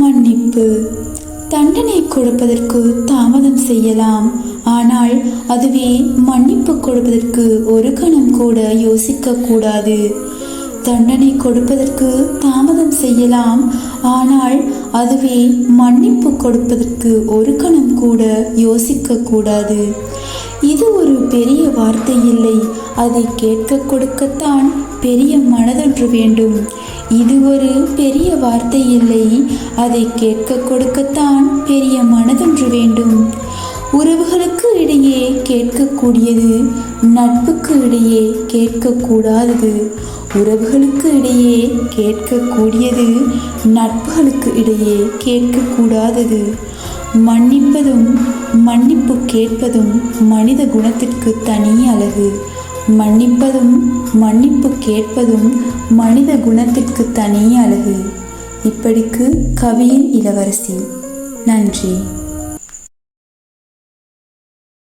மன்னிப்பு. தண்டனை கொடுப்பதற்கு தாமதம் செய்யலாம். ஆனால் அதுவே மன்னிப்பு கொடுப்பதற்கு ஒரு கணம் கூட யோசிக்க கூடாது. தண்டனை கொடுப்பதற்கு தாமதம் செய்யலாம். ஆனால் அதுவே மன்னிப்பு கொடுப்பதற்கு ஒரு கணம் கூட யோசிக்க கூடாது. இது ஒரு பெரிய வார்த்தை இல்லை. அதை கேட்க கொடுக்கத்தான் பெரிய மனதொன்று வேண்டும். இது ஒரு பெரிய வார்த்தை இல்லை அதை கேட்க கொடுக்கத்தான் பெரிய மனதொன்று வேண்டும். உறவுகளுக்கு இடையே கேட்கக்கூடியது நட்புக்கு இடையே கேட்கக்கூடாதது. உறவுகளுக்கு இடையே கேட்கக்கூடியது நட்புகளுக்கு இடையே கேட்கக்கூடாதது. மன்னிப்பதும் மன்னிப்பு கேட்பதும் மனித குணத்திற்கு தனி அழகு. மன்னிப்பதும் மன்னிப்பு கேட்பதும் மனித குணத்திற்கு தனி அழகு. இப்படிக்கு கவியின் இளவரசி. நன்றி.